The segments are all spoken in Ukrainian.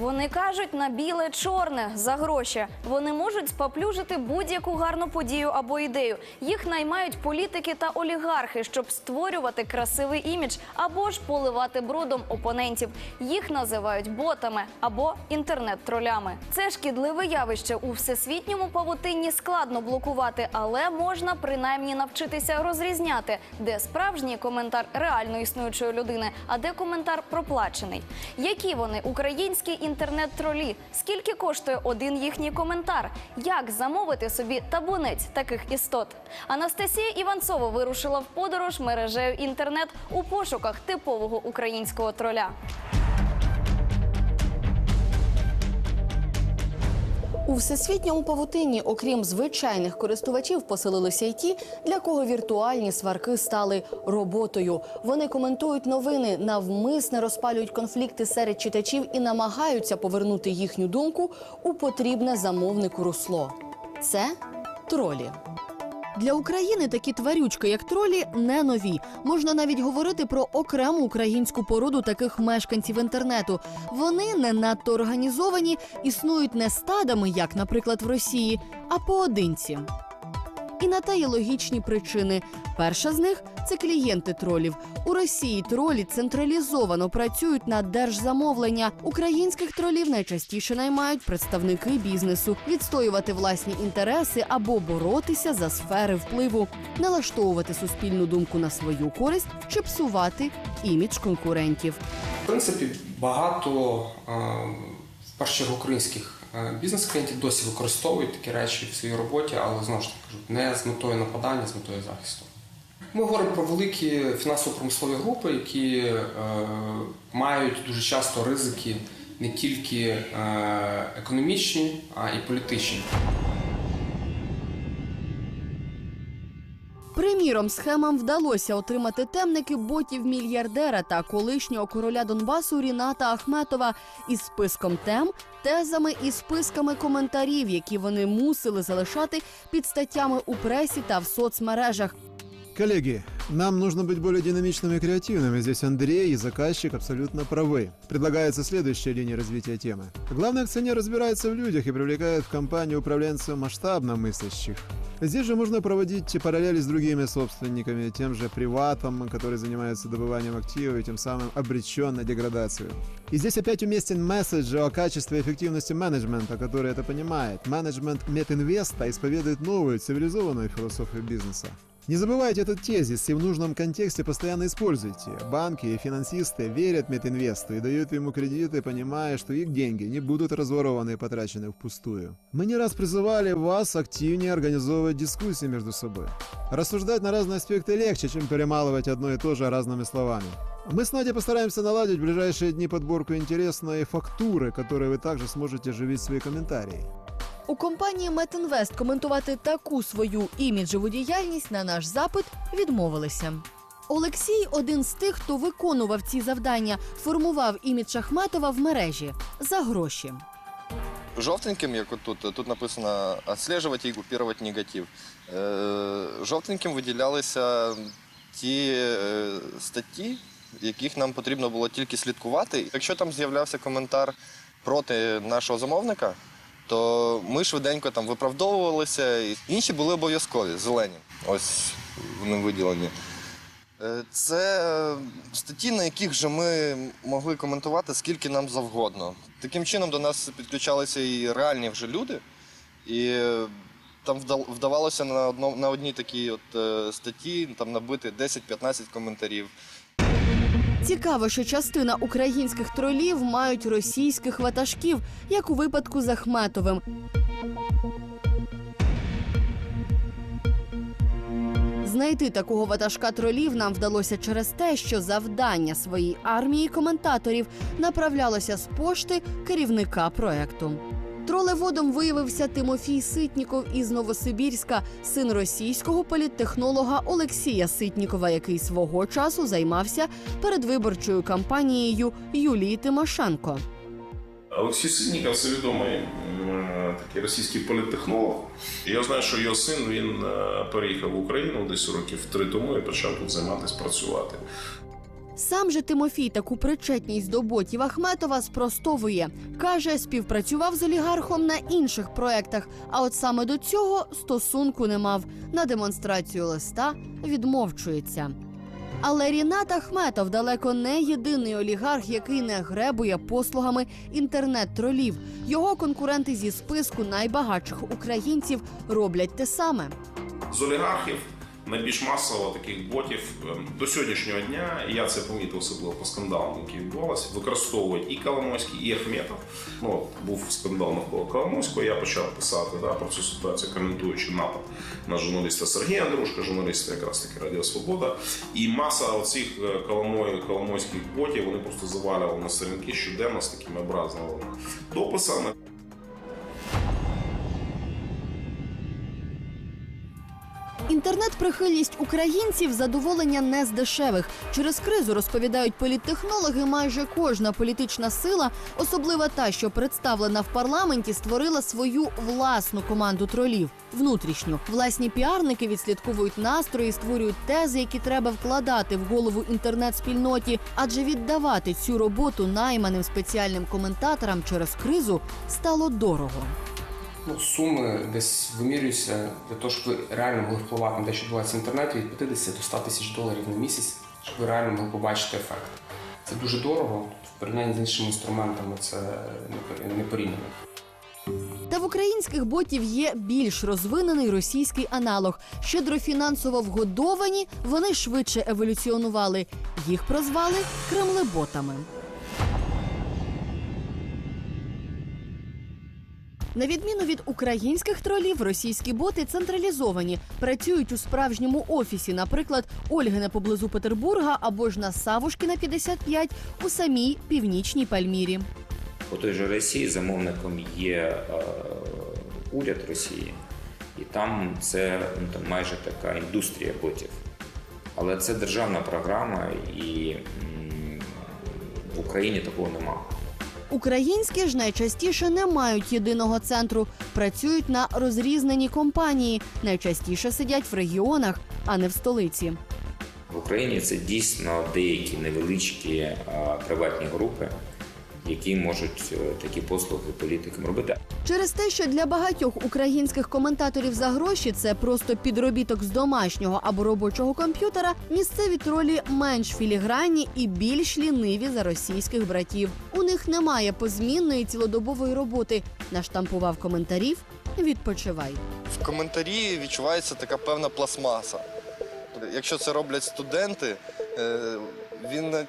Вони кажуть на біле чорне за гроші. Вони можуть споплюжити будь-яку гарну подію або ідею. Їх наймають політики та олігархи, щоб створювати красивий імідж або ж поливати брудом опонентів. Їх називають ботами або інтернет-тролями. Це шкідливе явище у всесвітньому павутинні складно блокувати, але можна принаймні навчитися розрізняти, де справжній коментар реально існуючої людини, а де коментар проплачений. Які вони українські інтернет-тролі? Скільки коштує один їхній коментар? Як замовити собі табунець таких істот? Анастасія Іванцова вирушила в подорож мережею інтернет у пошуках типового українського троля. У всесвітньому павутинні, окрім звичайних користувачів, поселилися й ті, для кого віртуальні сварки стали роботою. Вони коментують новини, навмисне розпалюють конфлікти серед читачів і намагаються повернути їхню думку у потрібне замовнику русло. Це тролі. Для України такі тварючки, як тролі, не нові. Можна навіть говорити про окрему українську породу таких мешканців інтернету. Вони не надто організовані, існують не стадами, як, наприклад, в Росії, а поодинці. І на те є логічні причини. Перша з них це клієнти тролів. У Росії тролі централізовано працюють на держзамовлення. Українських тролів найчастіше наймають представники бізнесу, відстоювати власні інтереси або боротися за сфери впливу, налаштовувати суспільну думку на свою користь чи псувати імідж конкурентів. В принципі, багато в українських е, бізнес-клієнтів досі використовують такі речі в своїй роботі, але знову ж таки не з метою нападання, з метою захисту. Ми говоримо про великі фінансово-промислові групи, які е, мають дуже часто ризики не тільки е, економічні, а й політичні. Приміром, схемам вдалося отримати темники ботів мільярдера та колишнього короля Донбасу Ріната Ахметова із списком тем, тезами і списками коментарів, які вони мусили залишати під статтями у пресі та в соцмережах. Коллеги, нам нужно быть более динамичными и креативными. Здесь Андрей и заказчик абсолютно правы. Предлагается следующая линия развития темы. Главный акционер разбирается в людях и привлекает в компанию управленцев масштабно мыслящих. Здесь же можно проводить параллели с другими собственниками, тем же приватом, который занимается добыванием активов и тем самым обречен на деградацию. И здесь опять уместен месседж о качестве и эффективности менеджмента, который это понимает. Менеджмент Метинвеста исповедует новую цивилизованную философию бизнеса. Не забывайте этот тезис и в нужном контексте постоянно используйте. Банки и финансисты верят Метинвесту и дают ему кредиты, понимая, что их деньги не будут разворованы и потрачены впустую. Мы не раз призывали вас активнее организовывать дискуссии между собой. Рассуждать на разные аспекты легче, чем перемалывать одно и то же разными словами. Мы с Надей постараемся наладить в ближайшие дни подборку интересной фактуры, которой вы также сможете оживить свои комментарии. У компанії Метінвест коментувати таку свою іміджеву діяльність на наш запит відмовилися. Олексій один з тих, хто виконував ці завдання, формував імідж Ахметова в мережі за гроші. Жовтеньким, як от тут, написано «отслеживать і групувати негатив. Е, Жовтеньким виділялися ті е, статті, яких нам потрібно було тільки слідкувати. Якщо там з'являвся коментар проти нашого замовника, то ми швиденько там виправдовувалися. Інші були обов'язкові, зелені. Ось вони виділені. Е, Це е, статті, на яких же ми могли коментувати скільки нам завгодно. Таким чином до нас підключалися і реальні вже люди, і е, там вдавалося на, одно, на одній такій от статті там набити 10-15 коментарів. Цікаво, що частина українських тролів мають російських ватажків, як у випадку з Ахметовим. Знайти такого ватажка тролів нам вдалося через те, що завдання своїй армії коментаторів направлялося з пошти керівника проекту. Тролеводом виявився Тимофій Ситніков із Новосибірська, син російського політтехнолога Олексія Ситнікова, який свого часу займався передвиборчою кампанією Юлії Тимошенко. Олексій Ситніков це відомий такий російський політтехнолог. Я знаю, що його син він е, переїхав в Україну десь років три тому і почав тут займатися працювати. Сам же Тимофій таку причетність до ботів Ахметова спростовує. Каже, співпрацював з олігархом на інших проектах, а от саме до цього стосунку не мав. На демонстрацію листа відмовчується. Але Рінат Ахметов далеко не єдиний олігарх, який не гребує послугами інтернет-тролів. Його конкуренти зі списку найбагатших українців роблять те саме. З олігархів найбільш масово таких ботів ем, до сьогоднішнього дня, я це помітив особливо по скандалам, які відбувалися, використовують і Коломойський, і Ахметов. Ну, був скандал навколо Коломойського, я почав писати да, про цю ситуацію, коментуючи напад на журналіста Сергія Андрушка, журналіста якраз таки Радіо Свобода. І маса оцих е, Коломой, коломойських ботів вони просто завалювали на сторінки щоденно з такими образними дописами. Інтернет-прихильність українців задоволення не з дешевих. Через кризу розповідають політтехнологи. Майже кожна політична сила, особливо та, що представлена в парламенті, створила свою власну команду тролів. Внутрішню власні піарники відслідковують настрої, створюють тези, які треба вкладати в голову інтернет-спільноті. Адже віддавати цю роботу найманим спеціальним коментаторам через кризу стало дорого. Ну, суми десь вимірюються для того, щоб ви реально могли впливати на те, що відбувається в інтернеті від 50 до 100 тисяч доларів на місяць, щоб ви реально могли побачити ефект. Це дуже дорого. В порівнянні з іншими інструментами це не порівняно. Та в українських ботів є більш розвинений російський аналог. Щедро фінансово вгодовані, вони швидше еволюціонували. Їх прозвали кремлеботами. На відміну від українських тролів, російські боти централізовані, працюють у справжньому офісі, наприклад, Ольгина поблизу Петербурга або ж на Савушкіна 55 у самій північній Пальмірі. У той же Росії замовником є е, уряд Росії, і там це ну, там майже така індустрія ботів. Але це державна програма, і м, в Україні такого немає. Українські ж найчастіше не мають єдиного центру, працюють на розрізнені компанії, найчастіше сидять в регіонах, а не в столиці. В Україні це дійсно деякі невеличкі е, приватні групи, які можуть е, такі послуги політикам робити. Через те, що для багатьох українських коментаторів за гроші це просто підробіток з домашнього або робочого комп'ютера. Місцеві тролі менш філігранні і більш ліниві за російських братів. Них немає позмінної цілодобової роботи. Наштампував коментарів. Відпочивай. В коментарі відчувається така певна пластмаса. Якщо це роблять студенти, е, він е,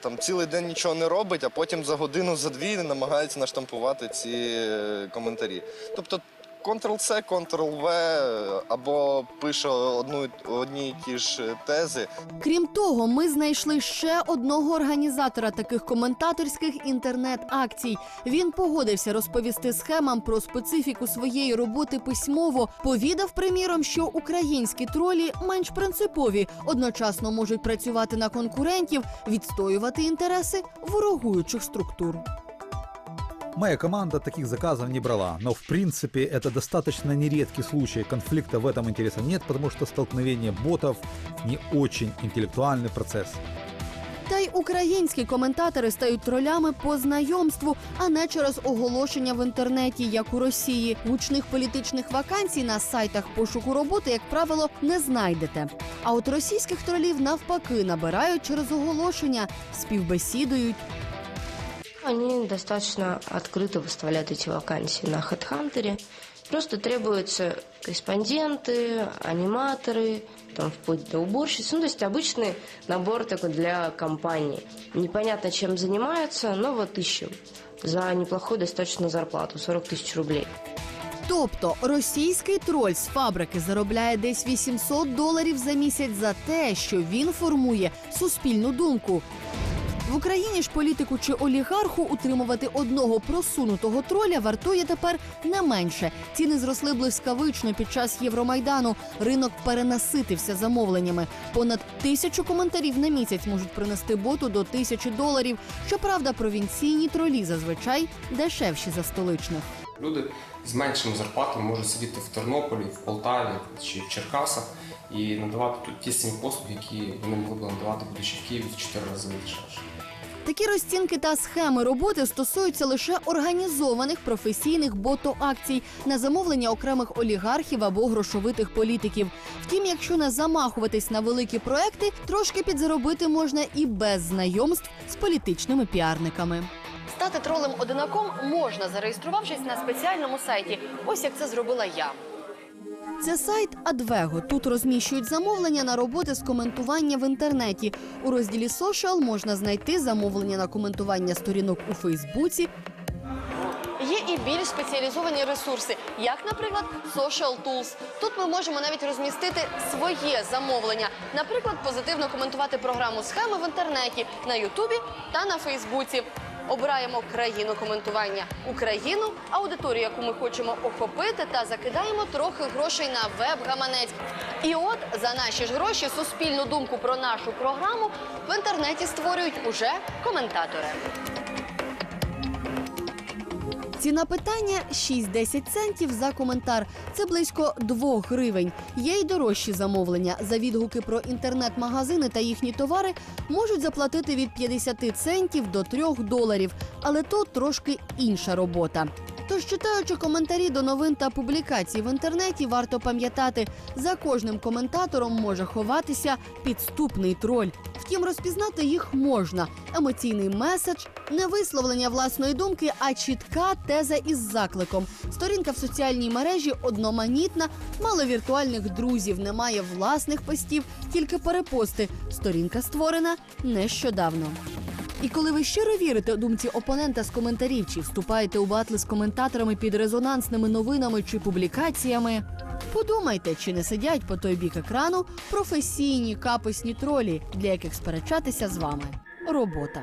там цілий день нічого не робить, а потім за годину, за дві намагається наштампувати ці е, коментарі. Тобто Ctrl-C, Ctrl-V або пише одну одні й ті ж тези, Крім того, ми знайшли ще одного організатора таких коментаторських інтернет-акцій. Він погодився розповісти схемам про специфіку своєї роботи письмово. Повідав, приміром, що українські тролі менш принципові, одночасно можуть працювати на конкурентів, відстоювати інтереси ворогуючих структур. Моя команда таких заказов не брала, но в принципе это достаточно нередкий случай. Конфликта в этом интереса нет, потому что столкновение ботов не очень интеллектуальный процесс. Та й українські коментатори стають тролями по знайомству, а не через оголошення в інтернеті, як у Росії. Гучних політичних вакансій на сайтах пошуку роботи, як правило, не знайдете. А от російських тролів навпаки набирають через оголошення, співбесідують. Они достаточно открыто выставляют эти вакансии на HeadHunter. Просто требуются корреспонденты, аниматоры, там, вплоть до уборщиц. Ну, то есть обычный набор такой для компании. Непонятно, чем занимаются, но вот ищем. За неплохую достаточно зарплату, 40 тысяч рублей. Тобто російський троль з фабрики заробляє десь 800 доларів за місяць за те, що він формує суспільну думку. В Україні ж політику чи олігарху утримувати одного просунутого троля вартує тепер не менше. Ціни зросли блискавично під час Євромайдану. Ринок перенаситився замовленнями. Понад тисячу коментарів на місяць можуть принести боту до тисячі доларів. Щоправда, провінційні тролі зазвичай дешевші за столичних. Люди з меншими зарплатами можуть сидіти в Тернополі, в Полтаві чи в Черкасах і надавати тут ті самі послуги, які вони могли б надавати, будучи в Києві в 4 рази дешевше. Такі розцінки та схеми роботи стосуються лише організованих професійних бото-акцій на замовлення окремих олігархів або грошовитих політиків. Втім, якщо не замахуватись на великі проекти, трошки підзаробити можна і без знайомств з політичними піарниками. Стати тролем одинаком можна, зареєструвавшись на спеціальному сайті. Ось як це зробила я. Це сайт Адвего. Тут розміщують замовлення на роботи з коментування в інтернеті. У розділі Social можна знайти замовлення на коментування сторінок у Фейсбуці. Є і більш спеціалізовані ресурси, як, наприклад, Social Tools. Тут ми можемо навіть розмістити своє замовлення, наприклад, позитивно коментувати програму схеми в інтернеті на Ютубі та на Фейсбуці. Обираємо країну коментування Україну, аудиторію, яку ми хочемо охопити, та закидаємо трохи грошей на веб-гаманець. І от за наші ж гроші суспільну думку про нашу програму в інтернеті створюють уже коментатори. Ціна питання 6-10 центів за коментар. Це близько 2 гривень. Є й дорожчі замовлення. За відгуки про інтернет-магазини та їхні товари можуть заплатити від 50 центів до 3 доларів. Але тут трошки інша робота. Тож, читаючи коментарі до новин та публікацій в інтернеті, варто пам'ятати, за кожним коментатором може ховатися підступний троль. Втім, розпізнати їх можна. Емоційний меседж, не висловлення власної думки, а чітка теза із закликом. Сторінка в соціальній мережі одноманітна, мало віртуальних друзів, немає власних постів, тільки перепости. Сторінка створена нещодавно. І коли ви щиро вірите думці опонента з коментарів, чи вступаєте у батли з коментаторами під резонансними новинами чи публікаціями, подумайте, чи не сидять по той бік екрану професійні каписні тролі, для яких сперечатися з вами робота.